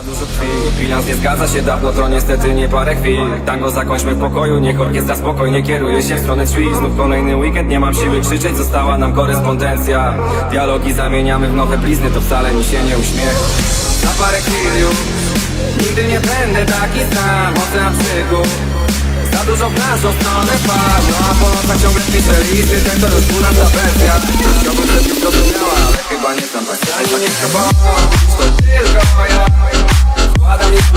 Za dużo krwi, nie zgadza się dawno, to niestety nie parę chwil. Tango zakończmy w pokoju, niech orkiestra spokojnie kieruje się w stronę drzwi Znów kolejny weekend, nie mam siły krzyczeć, została nam korespondencja. Dialogi zamieniamy w nowe blizny, to wcale mi się nie uśmiecha Za parę chwil już, nigdy nie będę taki sam, ocean przygód za dużo w stronę fal No a po nocach ciągle piszę listy Ten to rozpłynąca wersja. Chciałbym, żebyś zrozumiała Ale chyba nie znam tak Państwa nie chyba To tylko ja Father is